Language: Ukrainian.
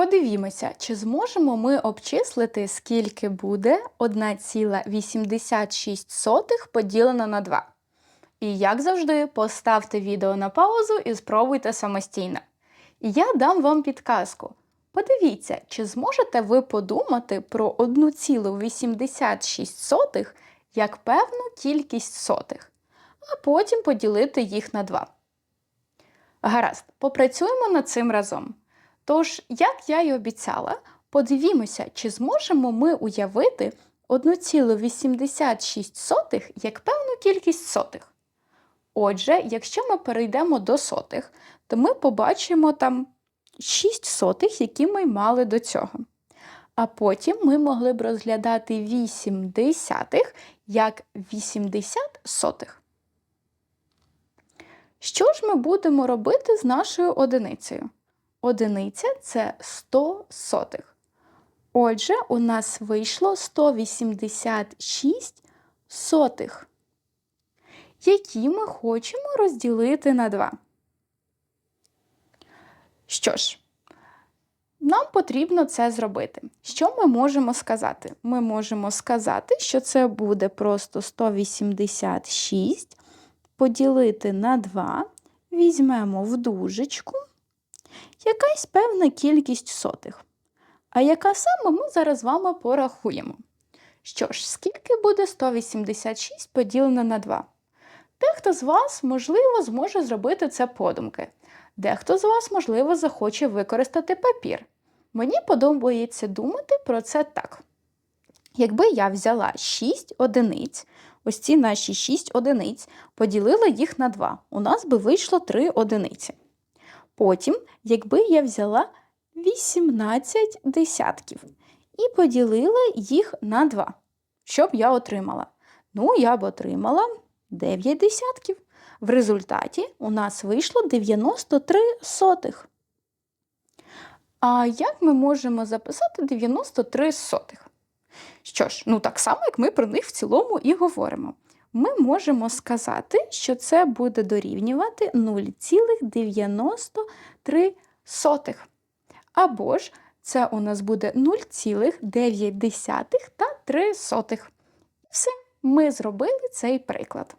Подивімося, чи зможемо ми обчислити, скільки буде 1,86 поділено на 2. І як завжди, поставте відео на паузу і спробуйте самостійно. Я дам вам підказку. Подивіться, чи зможете ви подумати про 1,86 як певну кількість сотих, а потім поділити їх на 2. Гаразд, попрацюємо над цим разом. Тож, як я й обіцяла, подивімося, чи зможемо ми уявити 1,86 як певну кількість сотих. Отже, якщо ми перейдемо до сотих, то ми побачимо там 6 сотих, які ми мали до цього. А потім ми могли б розглядати 8 десятих як 80 сотих. Що ж ми будемо робити з нашою одиницею? Одиниця це 100 сотих. Отже, у нас вийшло 186 сотих, які ми хочемо розділити на 2. Що ж, нам потрібно це зробити. Що ми можемо сказати? Ми можемо сказати, що це буде просто 186 поділити на 2, візьмемо в дужечку якась певна кількість сотих. А яка саме ми зараз з вами порахуємо. Що ж, скільки буде 186 поділено на 2? Дехто з вас, можливо, зможе зробити це подумки. Дехто з вас, можливо, захоче використати папір. Мені подобається думати про це так. Якби я взяла 6 одиниць, ось ці наші 6 одиниць, поділила їх на 2, у нас би вийшло 3 одиниці. Потім, якби я взяла 18 десятків і поділила їх на 2, що б я отримала? Ну, я б отримала 9 десятків. В результаті у нас вийшло 93 сотих. А як ми можемо записати 93 сотих? Що ж, ну так само, як ми про них в цілому і говоримо. Ми можемо сказати, що це буде дорівнювати 0,93. Або ж це у нас буде 0,9 та 3 сотих. Все, ми зробили цей приклад.